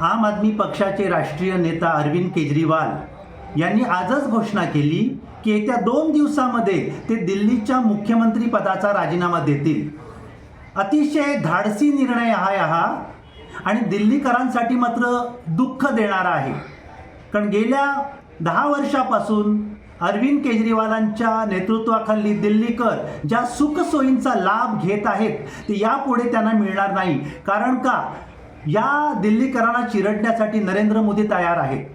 आम आदमी पक्षाचे राष्ट्रीय नेता अरविंद केजरीवाल यांनी आजच घोषणा केली की येत्या दोन दिवसामध्ये ते दिल्लीच्या मुख्यमंत्री पदाचा राजीनामा देतील. अतिशय धाडसी निर्णय आहे हा आणि दिल्लीकरांसाठी मात्र दुःख देणारा आहे. कारण गेल्या दहा वर्षापासून अरविंद केजरीवालांच्या नेतृत्वाखाली दिल्लीकर ज्या सुखसोयींचा लाभ घेत आहेत ते यापुढे त्यांना मिळणार नाही. कारण का? या दिल्लीकरांना चिरडण्यासाठी नरेंद्र मोदी तयार आहेत.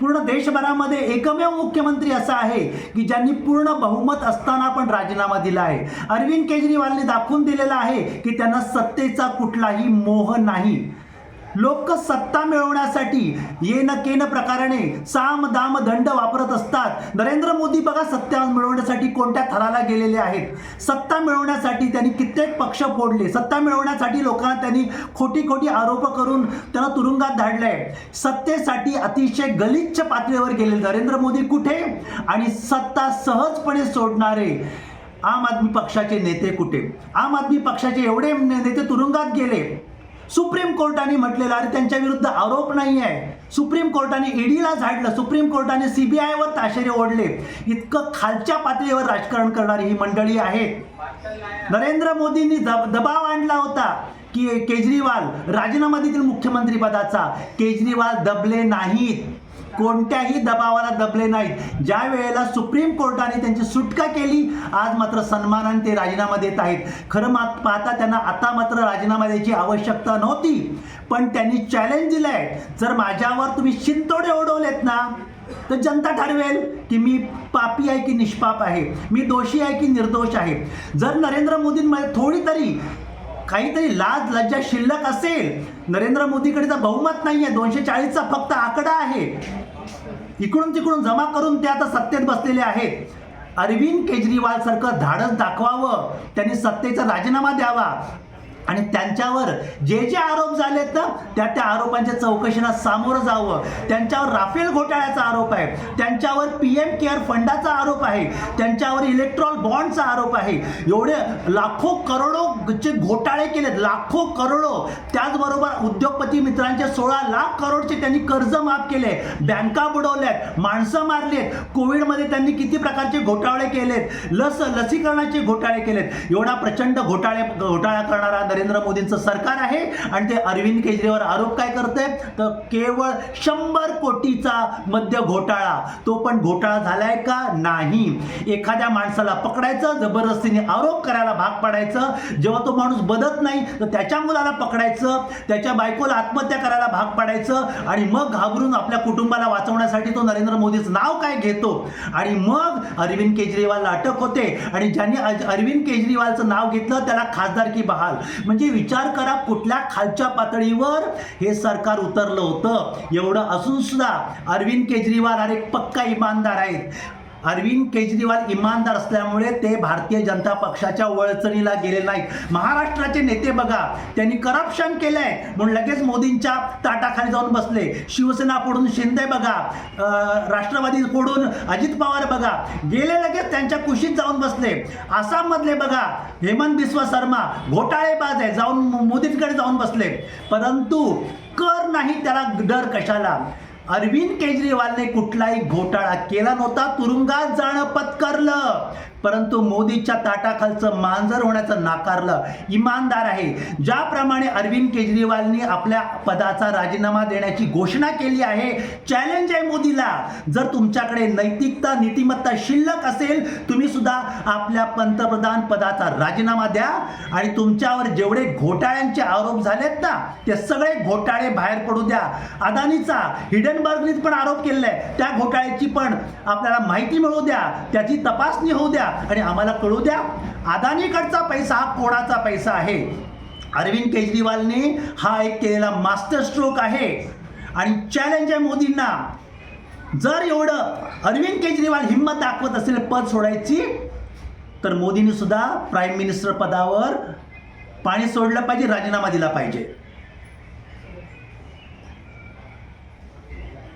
पूर्ण देशभरामध्ये एकमेव मुख्यमंत्री असा आहे की ज्यांनी पूर्ण बहुमत असताना पण राजीनामा दिला आहे. अरविंद केजरीवालने दाखवून दिलेला आहे की त्यांना सत्तेचा कुठलाही मोह नाही. लोक सत्ता मिळवण्यासाठी येन केन प्रकाराने साम दाम दंड वापरत असतात. नरेंद्र मोदी बघा सत्ता मिळवण्यासाठी कोणत्या थराला गेलेले आहेत? सत्ता मिळवण्यासाठी त्यांनी कित्येक पक्ष फोडले. सत्ता मिळवण्यासाठी लोकांना त्यांनी खोटी खोटी आरोप करून त्यांना तुरुंगात धाडलंय. सत्तेसाठी अतिशय गलिच्छ पातळीवर गेले नरेंद्र मोदी कुठे? आणि सत्ता सहजपणे सोडणारे आम आदमी पक्षाचे नेते कुठे? आम आदमी पक्षाचे एवढे नेते तुरुंगात गेले. सुप्रीम कोर्टाने म्हटलेलं अरे त्यांच्या विरुद्ध आरोप नाही आहे सुप्रीम कोर्टाने ईडीला झाडलं सुप्रीम कोर्टाने सीबीआयवर ताशेरे ओढले. इतकं खालच्या पातळीवर राजकारण करणारी ही मंडळी आहेत नरेंद्र मोदींनी दबाव आणला होता. की केजरीवाल राजीनामा देतील मुख्यमंत्रीपदाचा केजरीवाल दबले नाहीत. कोणत्याही दबावाला दबले नाहीत. ज्या वेळेला सुप्रीम कोर्टाने त्यांची सुटका केली आज मात्र सन्मानाने ते राजीनामा देत आहेत. खरं मात पाहता त्यांना आता मात्र राजीनामा द्यायची आवश्यकता नव्हती. पण त्यांनी चॅलेंज दिलंय. जर माझ्यावर तुम्ही शिंतोडे ओढवलेत ना तर जनता ठरवेल की मी पापी आहे की निष्पाप आहे. मी दोषी आहे की निर्दोष आहे. जर नरेंद्र मोदींमध्ये थोडी तरी काहीतरी लाज लज्जा शिल्लक असेल. नरेंद्र मोदीकडे तर बहुमत नाही आहे दोनशे चाळीसचा फक्त आकडा आहे. इकडून तिकडून जमा करून ते आता सत्तेत बसलेले आहेत. अरविंद केजरीवाल सारखं धाडस दाखवावं. त्यांनी सत्तेचा राजीनामा द्यावा. आणि त्यांच्यावर जे जे आरोप झालेत ना त्या त्या आरोपांच्या चौकशीला सामोरं जावं. त्यांच्यावर राफेल घोटाळ्याचा आरोप आहे. त्यांच्यावर पी एम केअर फंडाचा आरोप आहे. त्यांच्यावर इलेक्ट्रॉल बॉन्डचा आरोप आहे. एवढे लाखो करोडोचे घोटाळे केलेत लाखो करोडो. त्याचबरोबर उद्योगपती मित्रांचे सोळा लाख करोडचे त्यांनी कर्ज माफ केले. बँका बुडवल्यात माणसं मारलीत. कोविडमध्ये त्यांनी किती प्रकारचे घोटाळे केलेत? लस लसीकरणाचे घोटाळे केलेत. एवढा प्रचंड घोटाळे घोटाळा करणारा नरेंद्र मोदींचं सरकार आहे आणि ते अरविंद केजरीवाल आरोप काय करते तर केवळ शंभर कोटीचा मद्य घोटाळा. तो पण घोटाळा झालाय का? नाही. एखाद्या माणसाला पकडायचं जबरदस्तीने आरोप करायला भाग पाडायचं जेव्हा तो माणूस बदत नाही तर त्याच्या मुलाला पकडायचं त्याच्या बायकोला आत्महत्या करायला भाग पाडायचं आणि मग घाबरून आपल्या कुटुंबाला वाचवण्यासाठी तो नरेंद्र मोदीचं नाव काय घेतो? आणि मग अरविंद केजरीवालला अटक होते आणि ज्यांनी अरविंद केजरीवालचं नाव घेतलं त्याला खासदारकी बहाल. म्हणजे विचार करा कुठल्या खालच्या पातळीवर हे सरकार उतरलं होतं. एवढं असून सुद्धा अरविंद केजरीवाल अरे पक्का इमानदार आहेत. अरविंद केजरीवाल इमानदार असल्यामुळे ते भारतीय जनता पक्षाच्या वळचणीला गेले नाहीत. महाराष्ट्राचे नेते बघा त्यांनी करप्शन केलंय. म्हणून लगेच मोदींच्या ताटाखाली जाऊन बसले. शिवसेना फोडून शिंदे बघा राष्ट्रवादी फोडून अजित पवार बघा. गेले लगेच त्यांच्या कुशीत जाऊन बसले. आसाममधले बघा हेमंत बिस्वा शर्मा घोटाळेबाज आहे जाऊन मोदींकडे जाऊन बसले. परंतु कर नाही त्याला डर कशाला? अरविंद केजरीवालने कुठलाही घोटाळा केला नव्हता. तुरुंगात जाणं पत्करलं. परंतु मोदीच्या ताटाखालचं मांजर होण्याचं नाकारलं. इमानदार आहे. ज्याप्रमाणे अरविंद केजरीवालनी आपल्या पदाचा राजीनामा देण्याची घोषणा केली आहे चॅलेंज आहे मोदीला. जर तुमच्याकडे नैतिकता नीतिमत्ता शिल्लक असेल तुम्ही सुद्धा आपल्या पंतप्रधान पदाचा राजीनामा द्या. आणि तुमच्यावर जेवढे घोटाळ्यांचे आरोप झालेत ना ते सगळे घोटाळे बाहेर पडू द्या. अदानीचा हिडनबर्गनीच पण आरोप केलेला आहे. त्या घोटाळ्याची पण आपल्याला माहिती मिळू द्या. त्याची तपासणी होऊ द्या. आणि आम्हाला कळू द्या अदानीकडचा पैसा हा कोणाचा पैसा आहे? अरविंद केजरीवालने हा एक केलेला मास्टर स्ट्रोक आहे. आणि चॅलेंज आहे मोदींना. जर एवढं अरविंद केजरीवाल हिंमत दाखवत असेल पद सोडायची तर मोदींनी सुद्धा प्राईम मिनिस्टर पदावर पाणी सोडलं पाहिजे राजीनामा दिला पाहिजे.